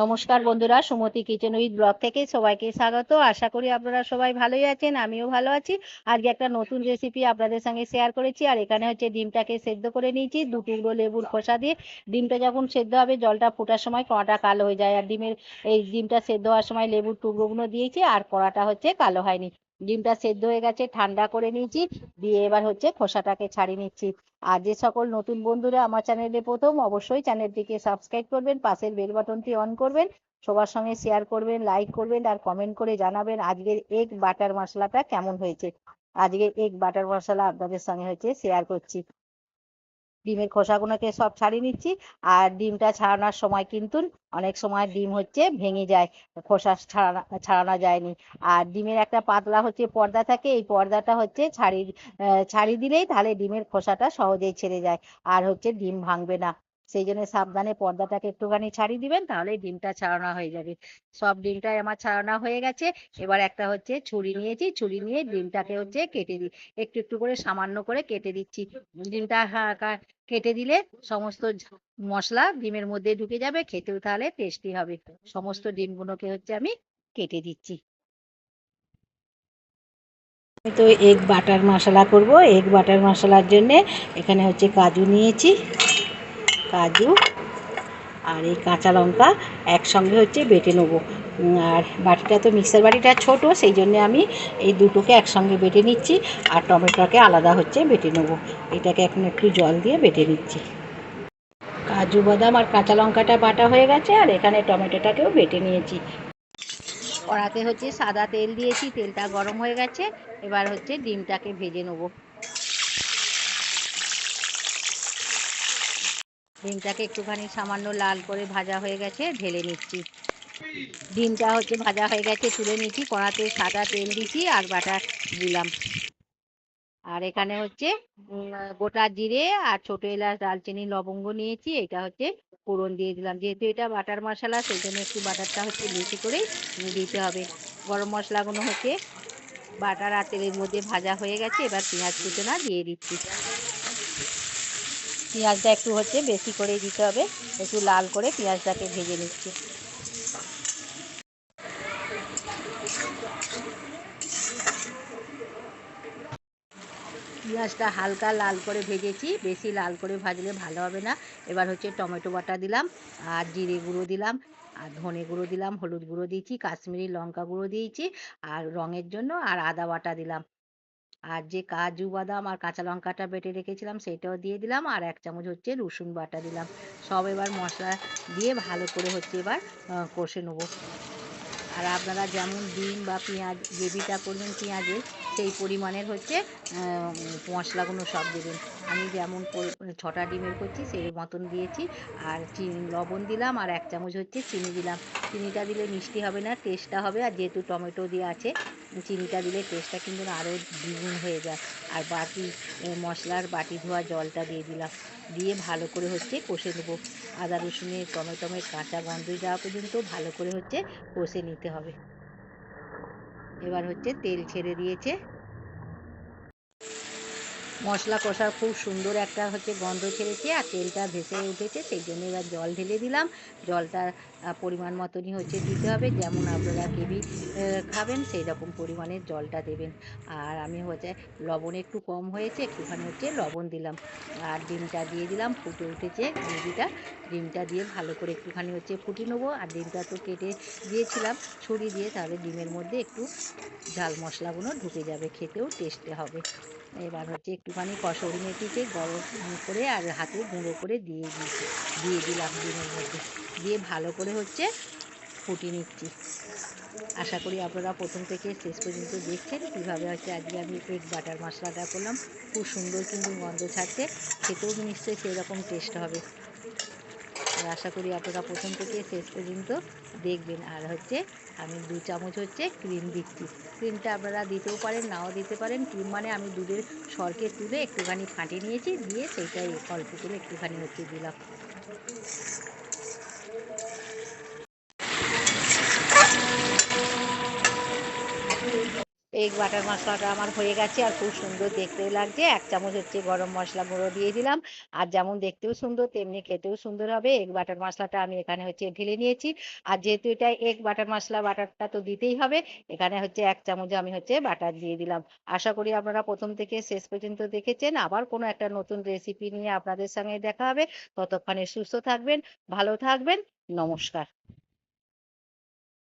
নমস্কার বন্ধুরা, সুমতি kitchen with blog থেকে সবাইকে স্বাগত। আশা করি আপনারা সবাই ভালোই আছেন, আমিও ভালো আছি। আজকে একটা নতুন রেসিপি আপনাদের সঙ্গে শেয়ার করেছি, আর এখানে হচ্ছে ডিমটাকে সেদ্ধ করে নিয়েছি, দু টুকরো লেবুর খোসা দিয়ে। ডিমটা যখন সেদ্ধ হবে, জলটা ফোটার সময় কড়াটা কালো হয়ে যায়, আর ডিমের এই ডিমটা সেদ্ধ হওয়ার সময় লেবুর টুকরোগুলো দিয়েছি, আর কড়াটা হচ্ছে কালো হয়নি। ডিমটা সেদ্ধ হয়ে গেছে, ঠান্ডা করে নিয়েছি, দিয়ে এবার হচ্ছে খোসাটাকে ছাড়িয়ে নিচ্ছি। আর যে সকল নতুন বন্ধুরা আমার চ্যানেলে প্রথম, অবশ্যই চ্যানেলটিকে সাবস্ক্রাইব করবেন, পাশের বেল বাটনটি অন করবেন, সবার সঙ্গে শেয়ার করবেন, লাইক করবেন আর কমেন্ট করে জানাবেন আজকের এগ বাটার মশলাটা কেমন হয়েছে। আজকে এগ বাটার মশলা আপনাদের সঙ্গে হচ্ছে শেয়ার করছি। ডিমের খোসাগুলোকে সব ছাড়িয়ে নিচ্ছি। আর ডিমটা ছাড়ানোর সময় কিন্তু অনেক সময় ডিম হচ্ছে ভেঙে যায়, খোসা ছাড়ানো ছাড়ানো যায়নি। আর ডিমের একটা পাতলা হচ্ছে পর্দা থাকে, এই পর্দাটা হচ্ছে ছাড়িয়ে ছাড়ি ছাড়িয়ে দিলেই তাহলে ডিমের খোসাটা সহজেই ছেড়ে যায়। আর হচ্ছে ডিম ভাঙবে না। সেই জন্য সাবধানে পর্দাটাকে একটুখানি ছাড়িয়ে দিবেন তাহলে ডিমটা ছাড়ানো হয়ে যাবে। সব ডিমটাই আমার ছাড়ানো হয়ে গেছে। এবার একটা হচ্ছে ছুরি নিয়েছি, ছুরি নিয়ে ডিমটাকে হচ্ছে কেটে দিই একটু একটু করে সামান্য করে কেটে দিচ্ছি। ডিমটা কেটে দিলে সমস্ত মশলা ডিমের মধ্যে ঢুকে যাবে, খেতেও তাহলে টেস্টি হবে। সমস্ত ডিমগুলোকে হচ্ছে আমি কেটে দিচ্ছি। আমি তো এগ বাটার মশলা করব। এগ বাটার মশলার জন্য এখানে হচ্ছে কাজু নিয়েছি। কাজু আর এই কাঁচা লঙ্কা একসঙ্গে হচ্ছে বেটে নেব। আর বাটিটা তো মিক্সার বাটিটা ছোট, সেই জন্য আমি এই দুটোকে একসঙ্গে বেটে নিচ্ছি আর টমেটোকে আলাদা হচ্ছে বেটে নেব। এটাকে এখন একটু জল দিয়ে বেটে নিচ্ছি। কাজু, বাদাম আর কাঁচা লঙ্কাটা বাটা হয়ে গেছে আর এখানে টমেটোটাকেও বেটে নিয়েছি। কড়াতে হচ্ছে সাদা তেল দিয়েছি, তেলটা গরম হয়ে গেছে, এবার হচ্ছে ডিমটাকে ভেজে নেব। ডিমটাকে একটুখানি সামান্য লাল করে ভাজা হয়ে গেছে, ঢেলে নিচ্ছি। ডিমটা হচ্ছে ভাজা হয়ে গেছে, তুলে নিচ্ছি, কড়াতে সাদা তেল দিচ্ছি আর বাটা দিলাম। আর এখানে হচ্ছে গোটা জিরে আর ছোট এলাচ দালচিনি লবঙ্গ নিয়েছি, এটা হচ্ছে ফোড়ন দিয়ে দিলাম। যেহেতু এটা বাটার মশলা, সেই জন্য একটু বাটারটা হচ্ছে বেশি করেই দিতে হবে। গরম মশলাগুলো হচ্ছে বাটার আর তেলের মধ্যে ভাজা হয়ে গেছে, এবার পেঁয়াজ কুচোনা দিয়ে দিচ্ছি। পেঁয়াজটা একটু হচ্ছে বেশি করে দিতে হবে। একটু লাল করে পেঁয়াজটাকে ভেজে নিচ্ছি। পেঁয়াজটা হালকা লাল করে ভেজেছি। বেশি লাল করে ভাজলে ভালো হবে না। এবার হচ্ছে টমেটো বাটা দিলাম, আর জিরে গুঁড়ো দিলাম, আর ধনে গুঁড়ো দিলাম, হলুদ গুঁড়ো দিয়েছি, কাশ্মীরি লঙ্কা গুঁড়ো দিয়েছি, আর রঙের জন্য আর আদা বাটা দিলাম। আর যে কাজু, বাদাম আর কাঁচা লঙ্কাটা বেটে রেখেছিলাম সেটাও দিয়ে দিলাম আর এক চামচ হচ্ছে রসুন বাটা দিলাম। সব এবার মশলা দিয়ে ভালো করে হচ্ছে এবার কষে নেব। আর আপনারা যেমন ডিম বা পেঁয়াজ, গ্রেভিটা করবেন পেঁয়াজের সেই পরিমাণের হচ্ছে মশলাগুলো সব দেবেন। আমি যেমন ছটা ডিমের করছি সেই মতন দিয়েছি। আর চিনি, লবণ দিলাম, আর এক চামচ হচ্ছে চিনি দিলাম। চিনিটা দিলে মিষ্টি হবে না, টেস্টটা হবে। আর যেহেতু টমেটো দিয়ে আছে, চিনিটা দিলে টেস্টটা কিন্তু আরও দ্বিগুণ হয়ে যায়। আর বাটি মশলার বাটি ধোয়া জলটা দিয়ে দিলাম। দিয়ে ভালো করে হচ্ছে কষে নেব। আদা রসুনের, টমেটোমের কাঁচা গন্ধ যাওয়া পর্যন্ত ভালো করে হচ্ছে কষে নিতে হবে। এবার হচ্ছে তেল ছেড়ে দিয়েছে। মশলা কষার খুব সুন্দর একটা হচ্ছে গন্ধ ছেড়েছে আর তেলটা ভেসে উঠেছে, সেই জন্য এবার জল ঢেলে দিলাম। জলটা পরিমাণ মতনই হচ্ছে দিতে হবে। যেমন আপনারা গ্রেভি খাবেন সেই রকম পরিমাণের জলটা দেবেন। আর আমি হচ্ছে লবণ একটু কম হয়েছে, একটুখানি হচ্ছে লবণ দিলাম। আর ডিমটা দিয়ে দিলাম, ফুটে উঠেছে গ্রেভিটা। ডিমটা দিয়ে ভালো করে একটুখানি হচ্ছে ফুটিয়ে নেব। আর ডিমটা তো কেটে দিয়েছিলাম ছুরি দিয়ে তাহলে ডিমের মধ্যে একটু ঝাল মশলাগুলো ঢুকে যাবে, খেতেও টেস্টে হবে। এবার হচ্ছে একটুখানি কসুরি মেথিতে গরম করে আর হাতে গুঁড়ো করে দিয়ে দিয়ে দিলাম ডিমের মধ্যে। দিয়ে ভালো করে হচ্ছে ফুটিয়ে নিচ্ছি। আশা করি আপনারা প্রথম থেকে শেষ পর্যন্ত দেখছেন কীভাবে হচ্ছে আজকে আমি এগ বাটার মশলাটা করলাম। খুব সুন্দর কিন্তু গন্ধ ছাড়ছে, খেতেও নিশ্চয়ই সেই রকম টেস্ট হবে। আর আশা করি আপনারা প্রথম থেকে শেষ পর্যন্ত দেখবেন। আর হচ্ছে আমি দু চামচ হচ্ছে ক্রিম দিচ্ছি। ক্রিমটা আপনারা দিতেও পারেন, নাও দিতে পারেন। ক্রিম মানে আমি দুধের সরকে তুলে একটুখানি ফাটিয়ে নিয়েছি, দিয়ে সেইটাই অল্প করে একটুখানি হচ্ছে দিলাম। এগ বাটার মশলাটা আমার হয়ে গেছে আর খুব সুন্দর দেখতে লাগছে। এক চামচ হচ্ছে গরম মশলা গুঁড়ো দিয়ে দিলাম। আর যেমন দেখতেও সুন্দর, তেমনি খেতেও সুন্দর হবে। এগ বাটার মশলাটা আমি এখানে হচ্ছে ঢেলে নিয়েছি। আর যেহেতু এটা এগ বাটার মশলা, বাটারটা তো দিতেই হবে, এখানে হচ্ছে এক চামচ আমি হচ্ছে বাটার দিয়ে দিলাম। আশা করি আপনারা প্রথম থেকে শেষ পর্যন্ত দেখেছেন। আবার কোনো একটা নতুন রেসিপি নিয়ে আপনাদের সঙ্গে দেখা হবে। ততক্ষণে সুস্থ থাকবেন, ভালো থাকবেন। নমস্কার।